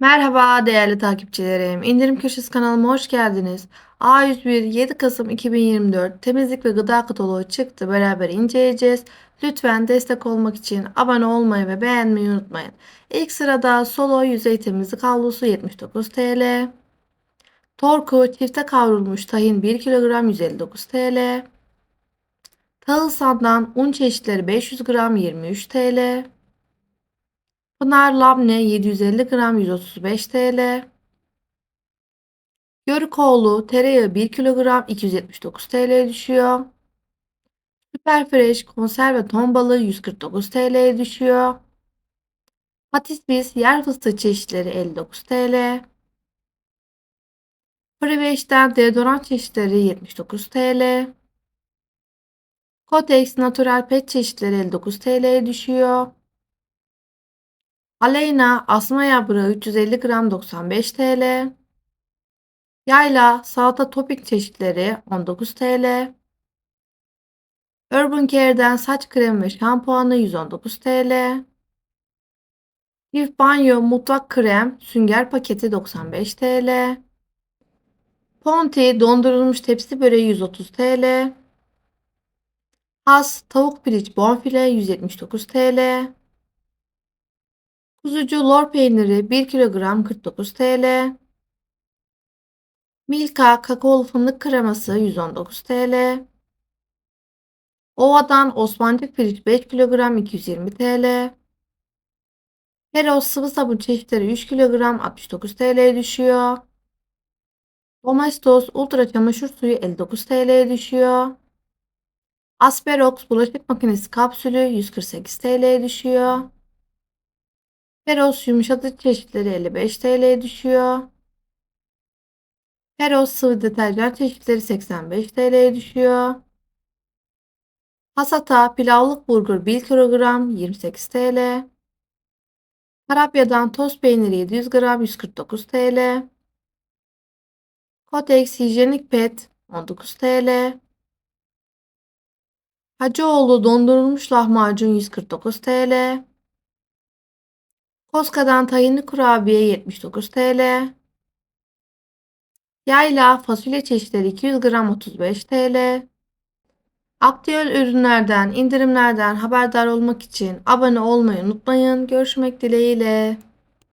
Merhaba değerli takipçilerim. İndirim Köşesi kanalıma hoş geldiniz. A101 7 Kasım 2024 temizlik ve gıda kataloğu çıktı. Beraber inceleyeceğiz. Lütfen destek olmak için abone olmayı ve beğenmeyi unutmayın. İlk sırada Solo yüzey temizlik havlusu 79 TL. Torku çifte kavrulmuş tahin 1 kilogram 159 TL. Tahılsan'dan un çeşitleri 500 gram 23 TL. Pınar labne 750 gram 135 TL. Yörükoğlu tereyağı 1 kilogram 279 TL düşüyor. Süperfresh konserve ton balığı 149 TL düşüyor. Patispis yer fıstığı çeşitleri 59 TL. Fresh,'ten deodorant çeşitleri 79 TL. Kotex natural pet çeşitleri 59 TL düşüyor. Aleyna asma yaprağı 350 gram 95 TL. Yayla salata topik çeşitleri 19 TL. Urban Care'den saç kremi ve şampuanı 119 TL. Lif Banyo mutfak krem sünger paketi 95 TL. Ponti dondurulmuş tepsi böreği 130 TL. Has tavuk piliç bonfile 179 TL. Kuzucu lor peyniri 1 kilogram 49 TL. Milka kakaolu fındık kreması 119 TL. Ova'dan Osmancık pirinç 5 kilogram 220 TL. Heros sıvı sabun çeşitleri 3 kilogram 69 TL düşüyor. Domestos ultra çamaşır suyu 59 TL düşüyor. Asperox bulaşık makinesi kapsülü 148 TL düşüyor. Feros yumuşatıcı çeşitleri 55 TL düşüyor. Feros sıvı deterjan çeşitleri 85 TL düşüyor. Hasata pilavlık bulgur 1 kilogram 28 TL. Karapya'dan toz peyniri 700 gram 149 TL. Kotex hijyenik pet 19 TL. Hacıoğlu dondurulmuş lahmacun 149 TL. Koska'dan tahinli kurabiye 79 TL. Yayla fasulye çeşitleri 200 gram 35 TL. Aktüel ürünlerden, indirimlerden haberdar olmak için abone olmayı unutmayın. Görüşmek dileğiyle.